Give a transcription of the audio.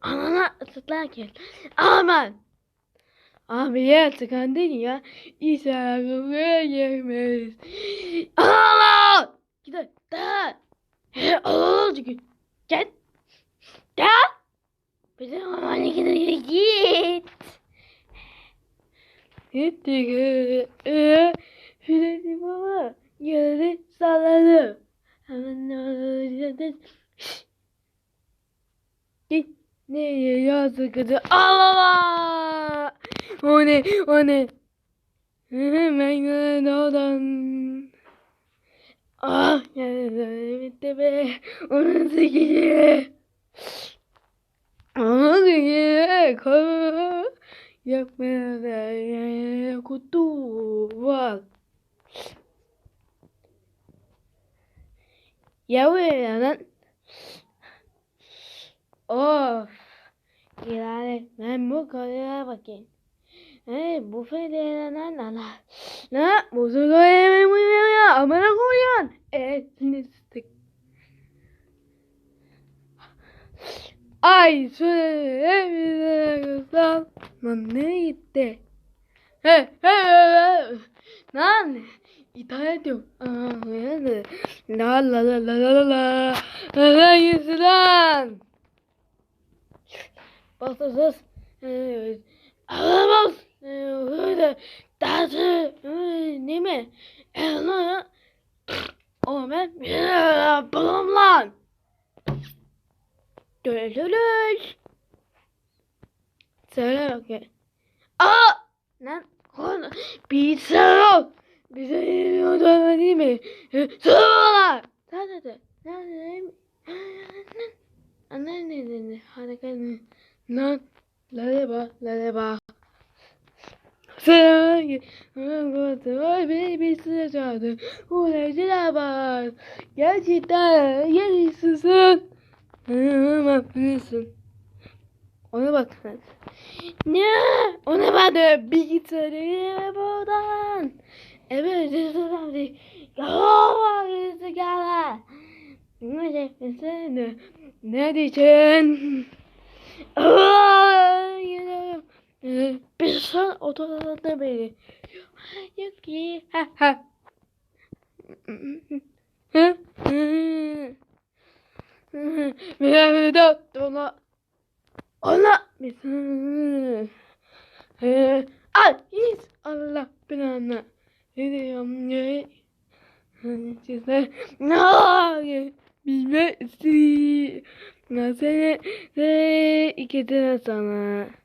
Anana ısıtlarken aman. Abi ya tıkandın ya. İsa'ya gelmez. Allah! Gider. Da. He Allah çünkü. Gel. Gel. Bizim aman gider git. Gittik. Ee, Hüledim baba. Geri salladı. Hemen ne oldu? Git. Neye yazık kızı? Allah! O ne? O ne? Hemen odan. Ah! Bitti be. Onun sekici. Onun sekici. Kolu. Yapmaya kutu var. Yavru lan. Of. Yani ben bu konuya bakayım. Hey bu federe lan lan lan. Ne? Bu konuya mı ya? Amına koyuyorsun. Evet sık. Ay söyle kızlar. Lan ne gitti? He he he. Lan ithal ediyorum. Ne? La la la la la la la. La gitsin lan. Bastırsız. Alamaz. Öyle. Dersi. Ne mi? Elma. O ben. Yapalım lan. Görüşürüz. Söyle bakayım. Aa! Lan konu bir sarıl. Bize da değil mi? Sarılar. Nerede? Nerede? Anne ne dedi? Harika ne? Lan. Lale bak. Lale bak. Selam. Ay beni sıcadı. Uğraşılar bak. Gerçekten yarısısın. Haklısın. Ona bak. Ne? Ona bak da bilgisayarı buradan. Evet, restoran değil. Yavaş rüzgarlar. Ne yapıyorsun? Ne diyeceksin? Bir son otoda beni. Yok ki. Ha ha. Bir de ona ona Al hiç Allah belanı. Ne diyorum ne? Size ne? Bilmesi. なぜ、全然、いけてなかった。